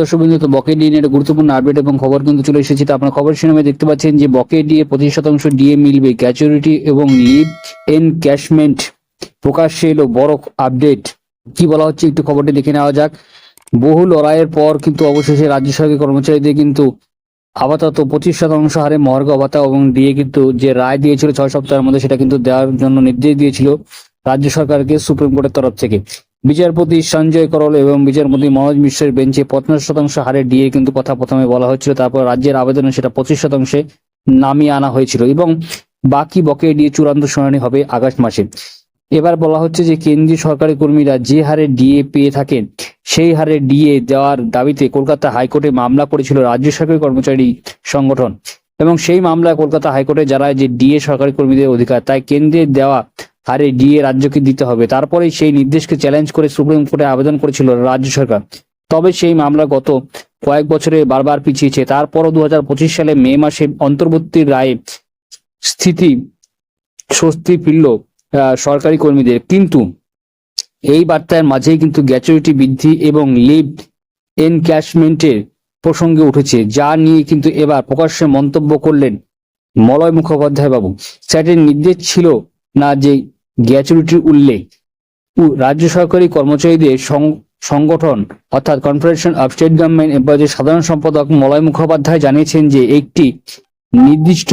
দর্শক বিন্দু, তো বকে ডিএ একটা গুরুত্বপূর্ণ আপডেট এবং খবর কিন্তু চলে এসেছে। তো আপনার খবর সিনেমায় দেখতে পাচ্ছেন যে বকে ডিএ পঁচিশ শতাংশ ডিএ মিলবে। গ্যাচুরিটি এবং লিভ এনক্যাশমেন্ট প্রকাশ্যে এলো বড় আপডেট কি বলা হচ্ছে একটু খবরটি দেখে নেওয়া যাক। বহু লড়াইয়ের পর কিন্তু অবশেষে রাজ্য সরকারি কর্মচারীদের কিন্তু আপাতত পঁচিশ শতাংশ হারে মহার্ঘ ভাতা এবং ডিএ কিন্তু যে রায় দিয়েছিল ছয় সপ্তাহের মধ্যে, সেটা কিন্তু দেওয়ার জন্য নির্দেশ দিয়েছিল রাজ্য সরকারকে সুপ্রিম কোর্টের তরফ থেকে। বিচারপতি সঞ্জয় করল এবং বিচারপতি মনোজ মিশ্রের বেঞ্চে পঞ্চাশ শতাংশ হারে ডিএ কিন্তু কথা প্রথমে বলা হচ্ছিল তারপর রাজ্যের আবেদনে সেটা পঁচিশ শতাংশে নামিয়ে আনা হয়েছিল এবং বাকি বকে ডিএ চূড়ান্ত শুনানি হবে আগস্ট মাসে। এবার বলা হচ্ছে যে কেন্দ্রীয় সরকারি কর্মীরা যে হারে ডিএ পেয়ে থাকেন, সেই হারে ডিএ দেওয়ার দাবিতে কলকাতা হাইকোর্টে মামলা করেছিল রাজ্য সরকারি কর্মচারী সংগঠন। এবং সেই মামলায় কলকাতা হাইকোর্টে যারা যে ডিএ সরকারি কর্মীদের অধিকার, তাই কেন্দ্রের দেওয়া হারে ডিএ রাজ্যকে দিতে হবে। তারপরে সেই নির্দেশকে চ্যালেঞ্জ করে সুপ্রিম কোর্টে আবেদন করেছিল রাজ্য সরকার। তবে সেই মামলা গত কয়েক বছরে বারবার পিছিয়েছে। তারপরও দু সালে মে মাসে অন্তর্বর্তী রায়ে স্থিতি, স্বস্তি ফিরল সরকারি কর্মীদের। কিন্তু এই বার্তার মাঝেই কিন্তু গ্যাচুরিটি বৃদ্ধি এবং লিভ এনক্যাশমেন্টের প্রসঙ্গে উঠেছে, যা নিয়ে কিন্তু এবার প্রকাশ্যে মন্তব্য করলেন মলয় মুখোপাধ্যায় বাবু। স্যাটের নির্দেশ ছিল না যে গ্যাচুরিটির উল্লেখ। রাজ্য সরকারি কর্মচারীদের সংগঠন অর্থাৎ কনফেডারেশন অফ স্টেট গভর্নমেন্ট এমপ্লয়িজের সাধারণ সম্পাদক মলয় মুখোপাধ্যায় জানিয়েছেন যে একটি নির্দিষ্ট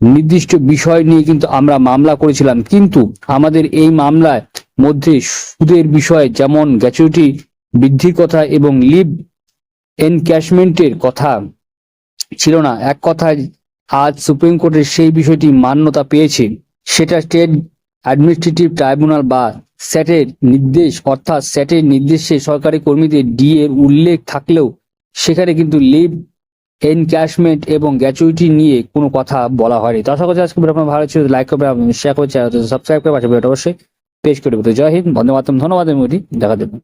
নির্দিষ্ট বিষয় নিয়ে কিন্তু আমরা মামলা করেছিলাম। কিন্তু আমাদের এই মামলার মধ্যে সুদের বিষয় যেমন গ্যাচুরিটি বৃদ্ধির কথা এবং লিভ এনক্যাশমেন্টের কথা ছিল না। এক কথায়, আজ সুপ্রিম কোর্টের সেই বিষয়টি মান্যতা পেয়েছে, সেটা স্টেট অ্যাডমিনিস্ট্রেটিভ ট্রাইব্যুনাল বা স্যাটের নির্দেশ, অর্থাৎ স্যাটের নির্দেশে সরকারি কর্মীদের ডি এর উল্লেখ থাকলেও সেখানে কিন্তু লিভ এনক্যাশমেন্ট এবং গ্যাচুইটি নিয়ে কোনো কথা বলা হয়নি। তো আশা আজকে আপনার ভালো ছিল লাইক করবে শেয়ার করছে সাবস্ক্রাইব করে পাশে অবশ্যই পেশ করে জয় হিন্দ, বন্দে মাতরম, ধন্যবাদ মোদী, দেখা দেবেন